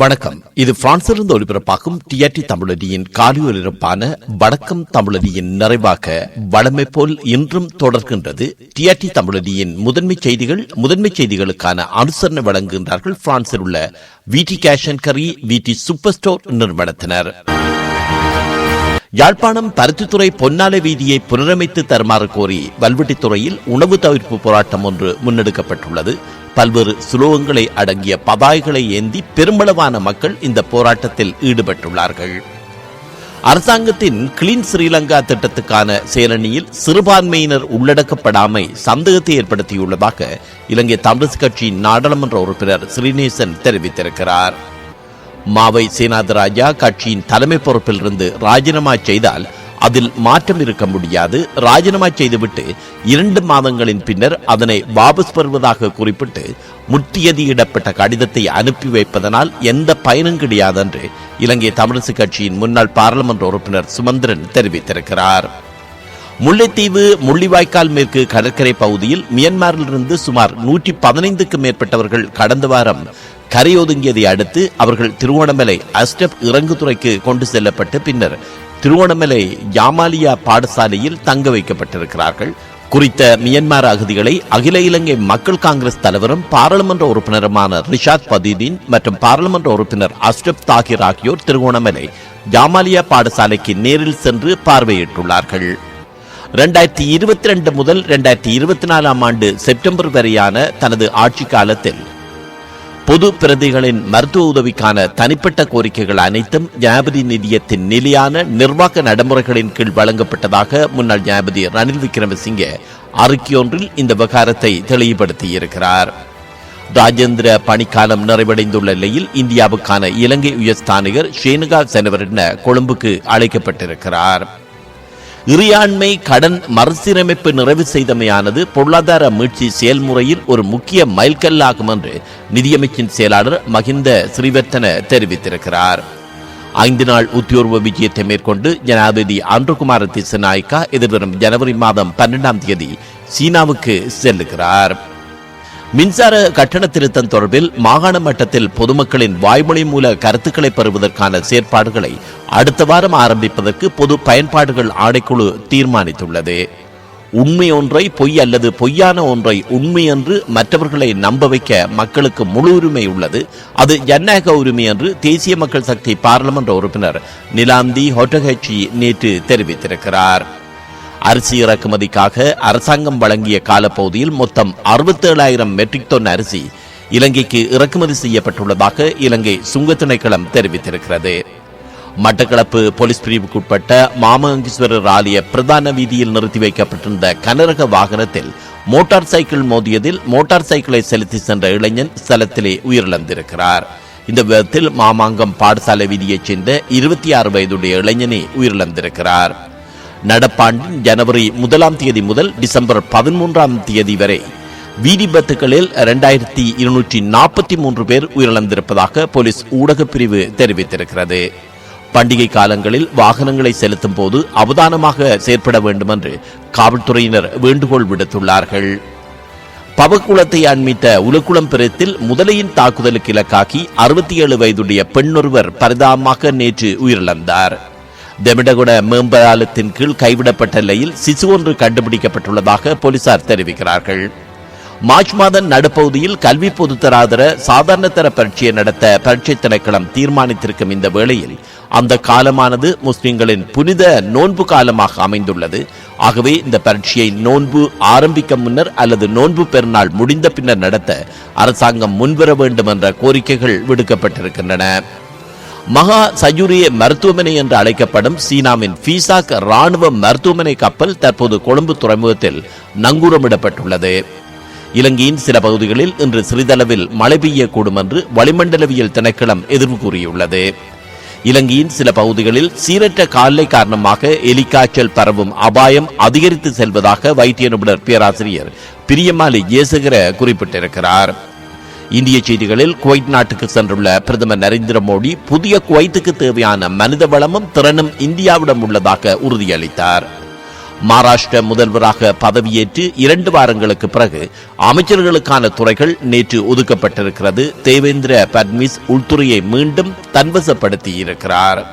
வணக்கம். இது பிரான்சிலிருந்து ஒளிபரப்பாகும் டிஆர்டி தமிழடியின் காலை ஒலிபரப்பான வணக்கம் தமிழடியின் நிறைவாக வளமை போல் இன்றும் தொடர்கின்றது. டிஆர்டி தமிழடியின் முதன்மை செய்திகள் முதன்மை செய்திகளுக்கான அனுசரணை வழங்குகின்றார்கள் பிரான்சில் உள்ள விடி கேஷ் அண்ட் கரி விடி சூப்பர் ஸ்டோர் நிறுவனத்தினர். யாழ்ப்பாணம் பருத்தித்துறை பொன்னாலை வீதியை புனரமைத்து தருமாறு கோரி வல்வெட்டித்துறையில் உணவு தவிர்ப்பு போராட்டம் ஒன்று முன்னெடுக்கப்பட்டுள்ளது. பல்வேறு சுலோகங்களை அடங்கிய பதாய்களை ஏந்தி பெருமளவான மக்கள் இந்த போராட்டத்தில் ஈடுபட்டுள்ளார்கள். அரசாங்கத்தின் கிளீன் ஸ்ரீலங்கா திட்டத்துக்கான சேரணியில் சிறுபான்மையினர் உள்ளடக்கப்படாமை சந்தேகத்தை ஏற்படுத்தியுள்ளதாக இலங்கை தமிழரசு கட்சியின் நாடாளுமன்ற உறுப்பினர் ஸ்ரீநேசன் தெரிவித்திருக்கிறார். மாவை சேனாதராஜா கட்சியின் தலைமை பொறுப்பில் இருந்து ராஜினாமா செய்தால் அதில் மாற்றம் இருக்க முடியாது. ராஜினாமா செய்துவிட்டு இரண்டு மாதங்களின் பின்னர் அதனை வாபஸ் பெறுவதாக குறிப்பிட்டு முற்றியதியிடப்பட்ட கடிதத்தை அனுப்பி வைப்பதனால் எந்த பயனும் கிடையாது என்று இலங்கை தமிழரசு கட்சியின் முன்னாள் பாராளுமன்ற உறுப்பினர் சுமந்திரன் தெரிவித்திருக்கிறார். முல்லைத்தீவு முள்ளிவாய்க்கால் மேற்கு கடற்கரை பகுதியில் மியான்மரிலிருந்து சுமார் நூற்றி பதினைந்துக்கும் மேற்பட்டவர்கள் கடந்த வாரம் கரையொதுங்கியதை அடுத்து அவர்கள் திருவோணமலை அஸ்டப் இறங்குதுறைக்கு கொண்டு செல்லப்பட்டு பின்னர் திருவோணமலை யாமாலியா பாடசாலையில் தங்க வைக்கப்பட்டிருக்கிறார்கள். குறித்த மியன்மார் அகதிகளை அகில இலங்கை மக்கள் காங்கிரஸ் தலைவரும் பாராளுமன்ற உறுப்பினருமான ரிஷாத் பதீதீன் மற்றும் பாராளுமன்ற உறுப்பினர் அஸ்டப் தாகிர் ஆகியோர் திருவோணமலை ஜாமாலியா பாடசாலைக்கு நேரில் சென்று பார்வையிட்டுள்ளார்கள். இரண்டாயிரத்தி இருபத்தி ரெண்டு முதல் இரண்டாயிரத்தி இருபத்தி நாலாம் ஆண்டு செப்டம்பர் வரையான தனது ஆட்சி காலத்தில் பொது பிரதிகளின் மருத்துவ உதவிக்கான தனிப்பட்ட கோரிக்கைகள் அனைத்தும் ஜனாபதி நிதியத்தின் நிலையான நிர்வாக நடைமுறைகளின் கீழ் வழங்கப்பட்டதாக முன்னாள் ஜனாபதி ரணில் விக்ரமசிங்கே அறிக்கையொன்றில் இந்த விவகாரத்தை தெளிவுபடுத்தியிருக்கிறார். ராஜேந்திர பணிக்காலம் நிறைவடைந்துள்ள நிலையில் இந்தியாவுக்கான இலங்கை உயர்ஸ்தானிகர் ஷேனுகா செனவரின கொழும்புக்கு அழைக்கப்பட்டிருக்கிறார். இறையாண்மை கடன் மறுசீரமைப்பு நிறைவு செய்தமையானது பொருளாதார மீட்சி செயல்முறையில் ஒரு முக்கிய மைல்கல்லாகும் என்று நிதியமைச்சின் செயலாளர் மகிந்த ஸ்ரீவர்த்தன தெரிவித்திருக்கிறார். ஐந்து நாள் உத்தியோர்வ விஜயத்தை மேற்கொண்டு ஜனாதிபதி அன்றுகுமார திசநாயக்கா எதிர்வரும் ஜனவரி மாதம் பன்னெண்டாம் தேதி சீனாவுக்கு செல்லுகிறார். மின்சார கட்டண திருத்தம் தொடர்பில் மாகாண மட்டத்தில் பொதுமக்களின் வாய்மொழி மூல கருத்துக்களை பெறுவதற்கான செயற்பாடுகளை அடுத்த வாரம் ஆரம்பிப்பதற்கு பொது பயன்பாடுகள் ஆணைக்குழு தீர்மானித்துள்ளது. உண்மை ஒன்றை பொய் அல்லது பொய்யான ஒன்றை உண்மை என்று மற்றவர்களை நம்ப வைக்க மக்களுக்கு முழு உரிமை உள்ளது. அது ஜனநாயக உரிமை என்று தேசிய மக்கள் சக்தி பாராளுமன்ற உறுப்பினர் நிலாந்தி ஹொட்டகட்சி நேற்று தெரிவித்திருக்கிறார். அரிசி இறக்குமதிக்காக அரசாங்கம் வழங்கிய காலப்பகுதியில் மொத்தம் அறுபத்தேழாயிரம் மெட்ரிக் டன் அரிசி இலங்கைக்கு இறக்குமதி செய்யப்பட்டுள்ளதாக இலங்கை சுங்க திணைக்களம் தெரிவித்திருக்கிறது. மட்டக்களப்பு போலீஸ் பிரிவுக்குட்பட்ட மாமகங்கீஸ்வரர் ஆலய பிரதான வீதியில் நிறுத்தி வைக்கப்பட்டிருந்த கனரக வாகனத்தில் மோட்டார் சைக்கிள் மோதியதில் மோட்டார் சைக்கிளை செலுத்தி சென்ற இளைஞன் ஸ்தலத்திலே உயிரிழந்திருக்கிறார். இந்த விதத்தில் மாமாங்கம் பாடசாலை வீதியைச் சேர்ந்த இருபத்தி ஆறு வயதுடைய இளைஞனே உயிரிழந்திருக்கிறார். நடப்பாண்டின் ஜனவரி முதலாம் தேதி முதல் டிசம்பர் பதிமூன்றாம் தேதி வரை. வீதிபத்துகளில் இரண்டாயிரத்தி இருநூற்றி நாற்பத்தி மூன்று பேர் உயிரிழந்திருப்பதாக போலீஸ் ஊடகப் பிரிவு தெரிவித்திருக்கிறது. பண்டிகை காலங்களில் வாகனங்களை செலுத்தும் போது அவதானமாக செயற்பட வேண்டும் என்று காவல்துறையினர் வேண்டுகோள் விடுத்துள்ளார்கள். பவக்குளத்தை அண்மித்த உலக்குளம் பிரத்தில் முதலையின் தாக்குதலுக்கு இலக்காக்கி அறுபத்தி ஏழு வயதுடைய பெண்ணொருவர் பரிதாபமாக நேற்று உயிரிழந்தார். தெமிடகுட மேம்பாலத்தின் கீழ் கைவிடப்பட்ட நிலையில் சிசு ஒன்று கண்டுபிடிக்கப்பட்டுள்ளதாக போலீசார் தெரிவிக்கிறார்கள். மார்ச் மாதம் நடுப்பகுதியில் கல்வி பொதுத்தராதர சாதாரண தர பரீட்சையை நடத்த பரீட்சை திணைக்களம் தீர்மானித்திருக்கும் இந்த வேளையில் அந்த காலமானது முஸ்லிம்களின் புனித நோன்பு காலமாக அமைந்துள்ளது. ஆகவே இந்த பரீட்சையை நோன்பு ஆரம்பிக்க முன்னர் அல்லது நோன்பு பெருநாள் முடிந்த பின்னர் நடத்த அரசாங்கம் முன்வர வேண்டும் என்ற கோரிக்கைகள் விடுக்கப்பட்டிருக்கின்றன. மகா சயூரிய மருத்துவமனை என்று அழைக்கப்படும் சீனாவின் பீசாக் ராணுவ மருத்துவமனை கப்பல் தற்போது கொழும்பு துறைமுகத்தில் நங்கூரமிடப்பட்டுள்ளது. இலங்கையின் சில பகுதிகளில் இன்று சிறிதளவில் மழை பெய்யக்கூடும் என்று வளிமண்டலவியல் திணைக்களம் எதிர்வு கூறியுள்ளது. இலங்கையின் சில பகுதிகளில் சீரற்ற காலை காரணமாக எலிக்காய்ச்சல் பரவும் அபாயம் அதிகரித்து செல்வதாக வைத்திய நிபுணர் பேராசிரியர் பிரியமாலி ஜேசகர குறிப்பிட்டிருக்கிறார். இந்திய செய்திகளில் குவைத் நாட்டுக்கு சென்றுள்ள பிரதமர் நரேந்திர மோடி புதிய குவைத்துக்கு தேவையான மனித வளமும் திறனும் இந்தியாவிடம் உள்ளதாக உறுதியளித்தார். மகாராஷ்டிர முதல்வராக பதவியேற்று இரண்டு வாரங்களுக்கு பிறகு அமைச்சர்களுக்கான துறைகள் நேற்று ஒதுக்கப்பட்டிருக்கிறது. தேவேந்திர பட்னிஸ் உள்துறையை மீண்டும் தன்வசப்படுத்தியிருக்கிறார்.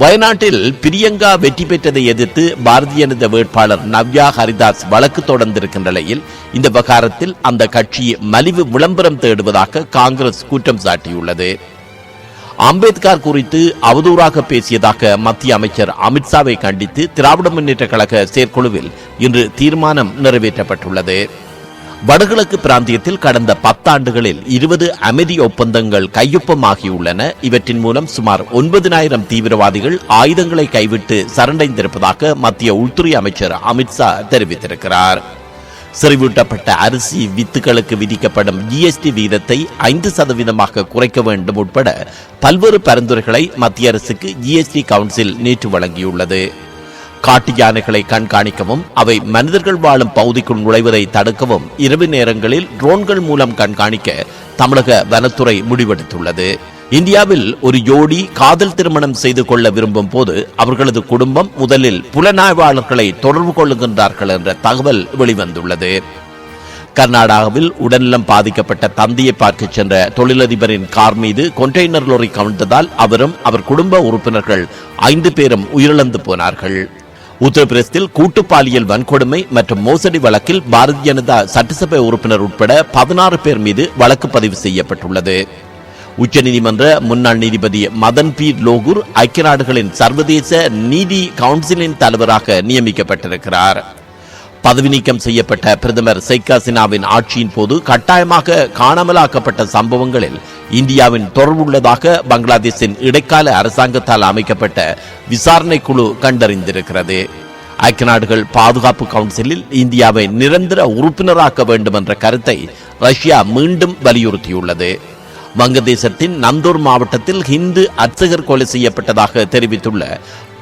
வயநாட்டில் பிரியங்கா வெற்றி பெற்றதை எதிர்த்து பாரதிய ஜனதா வேட்பாளர் நவ்யா ஹரிதாஸ் வழக்கு தொடர்ந்திருக்கின்ற நிலையில் இந்த விவகாரத்தில் அந்த கட்சி மலிவு விளம்பரம் தேடுவதாக காங்கிரஸ் குற்றம் சாட்டியுள்ளது. அம்பேத்கர் குறித்து அவதூறாக பேசியதாக மத்திய அமைச்சர் அமித்ஷாவை கண்டித்து திராவிட முன்னேற்ற கழக செயற்குழுவில் இன்று தீர்மானம் நிறைவேற்றப்பட்டுள்ளது. வடகிழக்கு பிராந்தியத்தில் கடந்த பத்தாண்டுகளில் இருபது அமைதி ஒப்பந்தங்கள் கையொப்பமாகியுள்ளன. இவற்றின் மூலம் சுமார் ஒன்பதினாயிரம் தீவிரவாதிகள் ஆயுதங்களை கைவிட்டு சரண்டைந்திருப்பதாக மத்திய உள்துறை அமைச்சர் அமித்ஷா தெரிவித்திருக்கிறார். செறிவூட்டப்பட்ட அரிசி வித்துகளுக்கு விதிக்கப்படும் ஜிஎஸ்டி வீதத்தை ஐந்து சதவீதமாக குறைக்க வேண்டும் உட்பட பல்வேறு பரிந்துரைகளை மத்திய அரசுக்கு ஜிஎஸ்டி கவுன்சில் நேற்று வழங்கியுள்ளது. காட்டு யானைகளை கண்காணிக்கவும் அவை மனிதர்கள் வாழும் பகுதிக்குள் நுழைவதை தடுக்கவும் இரவு நேரங்களில் ட்ரோன்கள் மூலம் கண்காணிக்க தமிழக வனத்துறை முடிவெடுத்துள்ளது. இந்தியாவில் ஒரு ஜோடி காதல் திருமணம் செய்து கொள்ள விரும்பும் போது அவர்களது குடும்பம் முதலில் புலனாய்வாளர்களை தொடர்பு கொள்ளுகின்றார்கள் என்ற தகவல் வெளிவந்துள்ளது. கர்நாடகாவில் உடல்நலம் பாதிக்கப்பட்ட தந்தையை பார்க்க சென்ற தொழிலதிபரின் கார் மீது கொண்டெய்னர் லோரி கவிழ்ந்ததால் அவரும் அவர் குடும்ப உறுப்பினர்கள் ஐந்து பேரும் உயிரிழந்து போனார்கள். உத்தரப்பிரதேசத்தில் கூட்டு பாலியல் வன்கொடுமை மற்றும் மோசடி வழக்கில் பாரதிய ஜனதா சட்டசபை உறுப்பினர் உட்பட பதினாறு பேர் மீது வழக்கு பதிவு செய்யப்பட்டுள்ளது. உச்சநீதிமன்ற முன்னாள் நீதிபதி மதன் பி லோகூர் ஐக்கிய நாடுகளின் சர்வதேச நீதி கவுன்சிலின் தலைவராக நியமிக்கப்பட்டிருக்கிறார். பதவி நீக்கம் செய்யப்பட்ட பிரதமர் ஷேக் ஹசீனாவின் ஆட்சியின் போது கட்டாயமாக காணாமலாக்கப்பட்ட சம்பவங்களில் இந்தியாவின் தொடர்புள்ளதாக பங்களாதேஷின் இடைக்கால அரசாங்கத்தால் அமைக்கப்பட்ட விசாரணை குழு கண்டறிந்திருக்கிறது. ஐக்கிய நாடுகள் பாதுகாப்பு கவுன்சிலில் இந்தியாவை நிரந்தர உறுப்பினராக்க வேண்டும் என்ற கருத்தை ரஷ்யா மீண்டும் வலியுறுத்தியுள்ளது. வங்கதேசத்தின் நந்தூர் மாவட்டத்தில் ஹிந்து அர்ச்சகர் கொலை செய்யப்பட்டதாக தெரிவித்துள்ள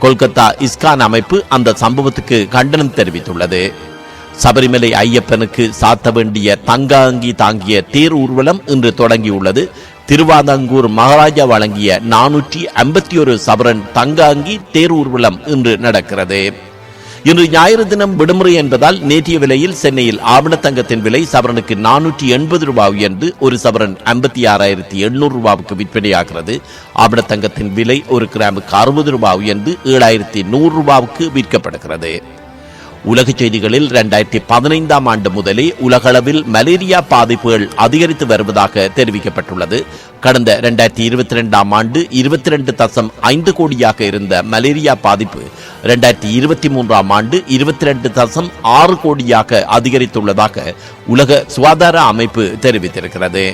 கொல்கத்தா இஸ்கான் அமைப்பு அந்த சம்பவத்துக்கு கண்டனம் தெரிவித்துள்ளது. சபரிமலை ஐயப்பனுக்கு சாத்த வேண்டிய தங்க அங்கி தாங்கிய தேர் ஊர்வலம் இன்று தொடங்கியுள்ளது. திருவாதங்கூர் மகாராஜா வழங்கிய நானூற்றி ஐம்பத்தி ஒரு சபரன் தங்க அங்கி தேர் ஊர்வலம் இன்று நடக்கிறது. இன்று ஞாயிறு தினம் விடுமுறை என்பதால் நேற்றைய விலையில் சென்னையில் ஆவணத்தங்கத்தின் விலை சவரனுக்கு நானூற்றி எண்பது ரூபாய் உயர்ந்து ஒரு சவரன் ஐம்பத்தி ஆறாயிரத்தி எண்ணூறு ரூபாவுக்கு விற்பனையாகிறது. ஆவணத்தங்கத்தின் விலை ஒரு கிராமுக்கு அறுபது ரூபாய் உயர்ந்து ஏழாயிரத்தி நூறு ரூபாவுக்கு விற்கப்படுகிறது. உலக செய்திகளில் இரண்டாயிரத்தி பதினைந்தாம் ஆண்டு முதலே உலகளவில் மலேரியா பாதிப்புகள் அதிகரித்து வருவதாக தெரிவிக்கப்பட்டுள்ளது. கடந்த இரண்டாயிரத்தி இருபத்தி ரெண்டாம் ஆண்டு இருபத்தி ரெண்டு தசம் ஐந்து கோடியாக இருந்த மலேரியா பாதிப்பு இரண்டாயிரத்தி இருபத்தி மூன்றாம் ஆண்டு இருபத்தி ரெண்டு தசம் ஆறு கோடியாக அதிகரித்துள்ளதாக உலக சுகாதார அமைப்பு தெரிவித்திருக்கிறது.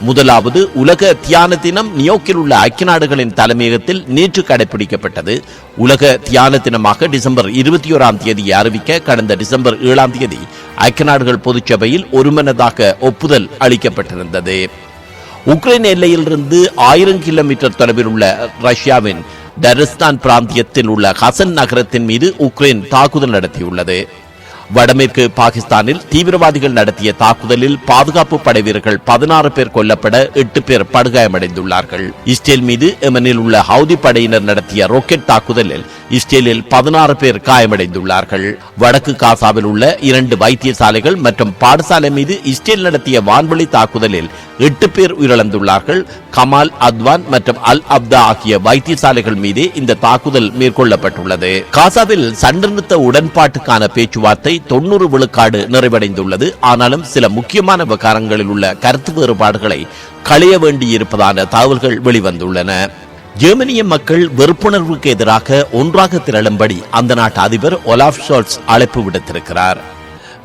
முதலாவது உலக தியான தினம் நியோக்கில் உள்ள ஐக்கிய நாடுகளின் தலைமையகத்தில் நேற்று கடைபிடிக்கப்பட்டது. உலக தியான தினமாக டிசம்பர் இருபத்தி ஓராம் தேதியை அறிவிக்க கடந்த டிசம்பர் ஏழாம் தேதி ஐக்கிய நாடுகள் பொதுச்சபையில் ஒருமனதாக ஒப்புதல் அளிக்கப்பட்டிருந்தது. உக்ரைன் எல்லையிலிருந்து ஆயிரம் கிலோமீட்டர் தொலைவில் உள்ள ரஷ்யாவின் டரிஸ்தான் பிராந்தியத்தில் உள்ள ஹசன் நகரத்தின் மீது உக்ரைன் தாக்குதல் நடத்தியுள்ளது. வடமேற்கு பாகிஸ்தானில் தீவிரவாதிகள் நடத்திய தாக்குதலில் பாதுகாப்பு படை வீரர்கள் பதினாறு பேர் கொல்லப்பட எட்டு பேர் படுகாயமடைந்துள்ளார்கள். இஸ்ரேல் மீது எமனில் உள்ள ஹவுதி படையினர் நடத்திய ராக்கெட் தாக்குதலில் இஸ்ரேலில் பதினாறு பேர் காயமடைந்துள்ளார்கள். வடக்கு காசாவில் உள்ள இரண்டு வைத்தியசாலைகள் மற்றும் பாடசாலை மீது இஸ்ரேல் நடத்திய வான்வழி தாக்குதலில் எட்டு பேர் உயிரிழந்துள்ளார்கள். கமால் அத்வான் மற்றும் அல் அப்தா ஆகிய வைத்தியசாலைகள் மீது இந்த தாக்குதல் மேற்கொள்ளப்பட்டுள்ளது. காசாவில் சண்டநிறுத்த உடன்பாட்டுக்கான பேச்சுவார்த்தை தொண்ணூறு விழுக்காடு நிறைவடைந்துள்ளது. ஆனாலும் சில முக்கியமான விவகாரங்களில் உள்ள கருத்து வேறுபாடுகளை களைய வேண்டியிருப்பதான தகவல்கள் வெளிவந்துள்ளன. ஜெர்மனிய மக்கள் வெறுப்புணர்வுக்கு எதிராக ஒன்றாக திரளும்படி அந்த நாட்டு அதிபர் ஒலாஃப் ஷோல்ஸ் அழைப்பு விடுத்திருக்கிறார்.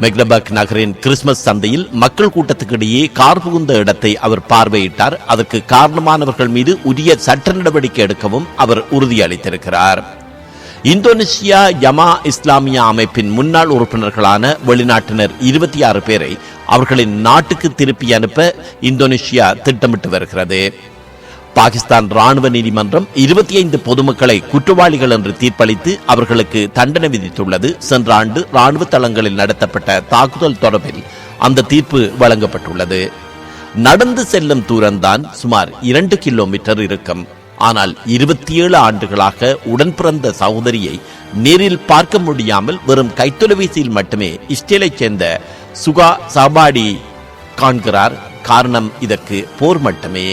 மெக்னபர்க் நகரின் கிறிஸ்துமஸ் சந்தையில் மக்கள் கூட்டத்துக்கு இடையே கார் புகுந்த இடத்தை அவர் பார்வையிட்டார். அதற்கு காரணமானவர்கள் மீது உரிய சட்ட நடவடிக்கை எடுக்கவும் அவர் உறுதியளித்திருக்கிறார். இந்தோனேசியா யமா இஸ்லாமியா அமைப்பின் முன்னாள் உறுப்பினர்களான வெளிநாட்டினர் இருபத்தி ஆறு பேரை அவர்களின் நாட்டுக்கு திருப்பி அனுப்ப இந்தோனேசியா திட்டமிட்டு வருகிறது. பாகிஸ்தான் ராணுவ நீதிமன்றம் இருபத்தி ஐந்து பொதுமக்களை குற்றவாளிகள் என்று தீர்ப்பளித்து அவர்களுக்கு தண்டனை விதித்துள்ளது. சென்ற ஆண்டு ராணுவ தளங்களில் நடத்தப்பட்ட தாக்குதல் தொடர்பில் அந்த தீர்ப்பு வழங்கப்பட்டுள்ளது. நடந்து செல்லும் தூரம்தான் சுமார் இரண்டு கிலோமீட்டர் இருக்கும். ஆனால் இருபத்தி ஏழு ஆண்டுகளாக உடன் பிறந்த சகோதரியை நேரில் பார்க்க முடியாமல் வெறும் கைத்தொலைபேசியில் மட்டுமே இஸ்ரேலைச் சேர்ந்த சுகா சாபாடி காண்கிறார். காரணம் இதற்கு போர் மட்டுமே.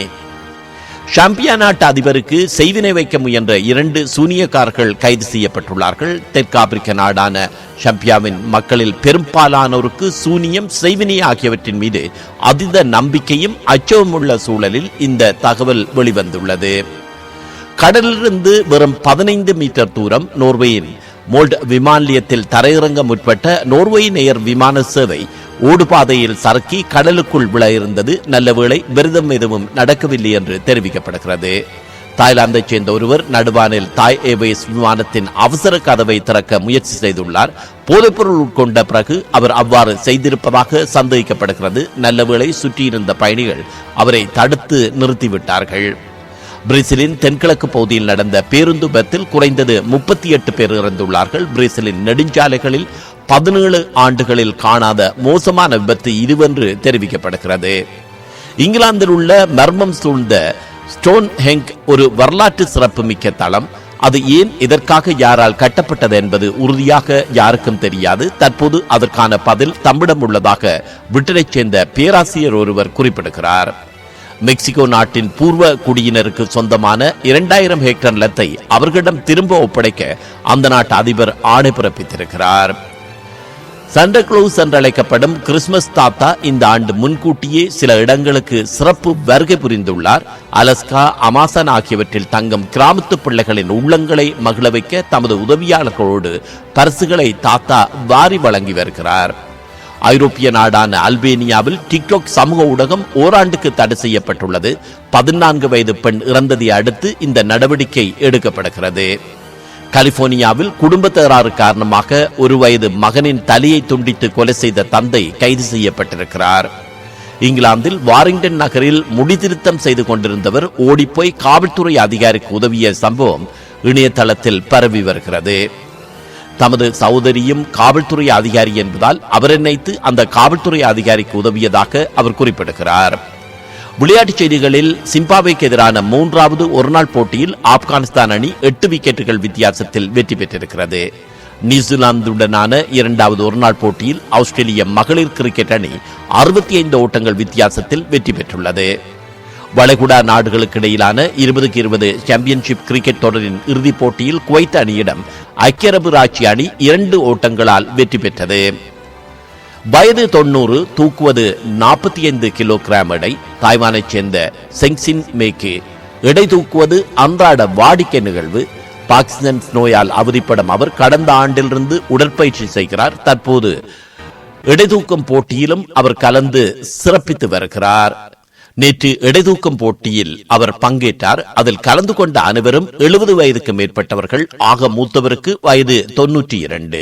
ஷாம்பியா நாட்டு அதிபருக்கு செய்வினை வைக்க முயன்ற இரண்டு சூனியக்காரர்கள் கைது செய்யப்பட்டுள்ளார்கள். தெற்காப்பிரிக்க நாடான ஷம்பியாவின் மக்களில் பெரும்பாலானோருக்கு சூனியம் செய்வினை ஆகியவற்றின் மீது அதித நம்பிக்கையும் அச்சமும் உள்ள சூழலில் இந்த தகவல் வெளிவந்துள்ளது. கடலிலிருந்து வெறும் பதினைந்து மீட்டர் தூரம் நோர்வேயின் மோல்ட் விமான நிலையத்தில் தரையிறங்க முற்பட்ட நோர்வே நேயர் விமான சேவை ஓடுபாதையில் சறுக்கி கடலுக்குள் விழ இருந்தது நல்ல வேளை விரதம் எதுவும் நடக்கவில்லை என்று தெரிவிக்கப்படுகிறது. தாய்லாந்தைச் சேர்ந்த ஒருவர் நடுவானில் தாய் ஏர்வேஸ் விமானத்தின் அவசர கதவை திறக்க முயற்சி செய்துள்ளார். போதைப்பொருள் உட்கொண்ட பிறகு அவர் அவ்வாறு செய்திருப்பதாக சந்தேகிக்கப்படுகிறது. நல்ல வேளை சுற்றியிருந்த பயணிகள் அவரை தடுத்து நிறுத்திவிட்டார்கள். பிரேசிலின் தென்கிழக்கு பகுதியில் நடந்த பேருந்து விபத்தில் குறைந்தது முப்பத்தி எட்டு பேர் இறந்துள்ளார்கள். பிரேசிலின் நெடுஞ்சாலைகளில் பதினேழு ஆண்டுகளில் காணாத மோசமான விபத்து இதுவென்று தெரிவிக்கப்படுகிறது. இங்கிலாந்தில் உள்ள மர்மம் சூழ்ந்த ஸ்டோன் ஹெங்க் ஒரு வரலாற்று சிறப்புமிக்க தளம். அது ஏன் இதற்காக யாரால் கட்டப்பட்டது என்பது உறுதியாக யாருக்கும் தெரியாது. தற்போது அதற்கான பதில் தம்மிடம் உள்ளதாக பிரிட்டனைச் சேர்ந்த பேராசிரியர் ஒருவர் குறிப்பிடுகிறார். மெக்சிகோ நாட்டின் பூர்வ குடியினருக்கு சொந்தமான இரண்டாயிரம் ஹெக்டர் நிலத்தை அவர்களிடம் திரும்ப ஒப்படைக்க அந்த நாட்டு அதிபர் ஆணை பிறப்பித்திருக்கிறார். சண்டா கிளவுஸ் என்றழைக்கப்படும் கிறிஸ்துமஸ் தாத்தா இந்த ஆண்டு முன்கூட்டியே சில இடங்களுக்கு சிறப்பு வருகை புரிந்துள்ளார். அலஸ்கா அமாசான் ஆகியவற்றில் தங்கும் கிராமத்து பிள்ளைகளின் உள்ளங்களை மகிழ வைக்க தமது உதவியாளர்களோடு பரிசுகளை தாத்தா வாரி வழங்கி வருகிறார். ஐரோப்பிய நாடான அல்பேனியாவில் டிக்டாக் சமூக ஊடகம் ஓராண்டுக்கு தடை செய்யப்பட்டுள்ளது. பதினான்கு வயது பெண் இறந்ததை அடுத்து இந்த நடவடிக்கை எடுக்கப்படுகிறது. கலிபோர்னியாவில் குடும்ப தகராறு காரணமாக ஒரு வயது மகனின் தலையை துண்டித்து கொலை செய்த தந்தை கைது செய்யப்பட்டிருக்கிறார். இங்கிலாந்தில் வாரிங்டன் நகரில் முடிதிருத்தம் செய்து கொண்டிருந்தவர் ஓடிப்போய் காவல்துறை அதிகாரிக்கு உதவிய சம்பவம் இணையதளத்தில் பரவி வருகிறது. தமது சகோதரியும் காவல்துறை அதிகாரி என்பதால் அவர் நினைத்து அந்த காவல்துறை அதிகாரிக்கு உதவியதாக அவர் குறிப்பிடுகிறார். விளையாட்டுச் செய்திகளில் சிம்பாவைக்கு எதிரான மூன்றாவது ஒருநாள் போட்டியில் ஆப்கானிஸ்தான் அணி எட்டு விக்கெட்டுகள் வித்தியாசத்தில் வெற்றி பெற்றிருக்கிறது. நியூசிலாந்துடனான இரண்டாவது ஒருநாள் போட்டியில் ஆஸ்திரேலிய மகளிர் கிரிக்கெட் அணி அறுபத்தி ஐந்து ஓட்டங்கள் வித்தியாசத்தில் வெற்றி பெற்றுள்ளது. வளைகுடா நாடுகளுக்கு இடையிலான இருபதுக்கு இருபது சாம்பியன்ஷிப் கிரிக்கெட் தொடரின் இறுதிப் போட்டியில் குவைத் அணியிடம் ஐக்கிய அரபு ராட்சி அணி இரண்டு ஓட்டங்களால் வெற்றி பெற்றது. வயது தொண்ணூறு தூக்குவது நாற்பத்தி ஐந்து கிலோகிராம் எடை. தாய்வானைச் சேர்ந்த செங்சின் மேக்கு எடை தூக்குவது அன்றாட வாடிக்கை நிகழ்வு. பாக்சிசன்ஸ் நோயால் அவதிப்படும் அவர் கடந்த ஆண்டிலிருந்து உடற்பயிற்சி செய்கிறார். தற்போது எடைதூக்கும் போட்டியிலும் அவர் கலந்து சிறப்பித்து வருகிறார். நேற்று இடைதூக்கம் போட்டியில் அவர் பங்கேற்றார். அதில் கலந்து கொண்ட அனைவரும் எழுபது வயதுக்கு மேற்பட்டவர்கள். ஆக மூத்தவருக்கு வயது தொன்னூற்றி இரண்டு.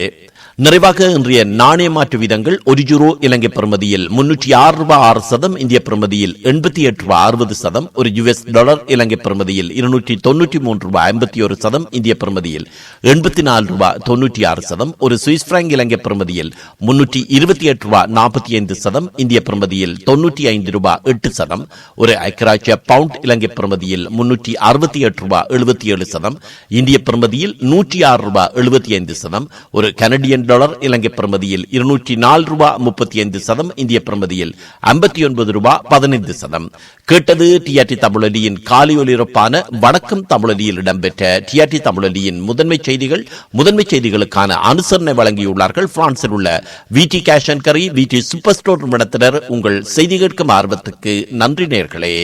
நிறைவாக இன்றைய நாணய மாற்று வீதங்கள் ஒரு யூரோ இலங்கை பிரமதியில் முன்னூற்றி ஆறு ரூபாய் ஆறு சதம் இந்திய பிரமதியில் எண்பத்தி எட்டு ரூபாய் அறுபது சதம் ஒரு யுஎஸ் டாலர் இலங்கை பிரமதியில் இருநூற்றி தொன்னூற்றி மூன்று ரூபாய் ஐம்பத்தி ஒரு சதம் இந்திய பிரமதியில் எண்பத்தி நாலு ரூபாய் தொன்னூற்றி ஆறு சதம் ஒரு சுவிஸ் பிராங்க் இலங்கை பிரமதியில் முன்னூற்றி இருபத்தி எட்டு ரூபாய் நாற்பத்தி ஐந்து சதம் இந்திய பிரமதியில் தொன்னூற்றி ஐந்து ரூபாய் எட்டு சதம் ஒரு ஐக்கராட்சிய பவுண்ட் இலங்கை பிரமதியில் முன்னூற்றி அறுபத்தி எட்டு ரூபாய் எழுபத்தி ஏழு சதம் இந்திய பிரமதியில் நூற்றி ஆறு ரூபாய் எழுபத்தி ஐந்து சதம் ஒரு கனடியன் டாலர் இலங்கை பிரமதியில் இருநூற்றி நாலு ரூபாய் முப்பத்தி ஐந்து சதம் இந்திய பிரமதியில் ஐம்பத்தி ஒன்பது ரூபாய் பதினைந்து சதம். கேட்டது டிஆர்டி தமிழொலியின் காலை ஒலிபரப்பான வணக்கம் தமிழொலியில் இடம்பெற்ற டிஆர்டி தமிழொலியின் முதன்மை செய்திகள் முதன்மை செய்திகளுக்கான அனுசரணை வழங்கியுள்ளார்கள். பிரான்சில் உள்ள விடி கேஷ் அண்ட் கரி விடி சூப்பர் ஸ்டோர் நிறுவனத்தினர் உங்கள் செய்தி கேட்கும் ஆர்வத்துக்கு நன்றி நேர்களே.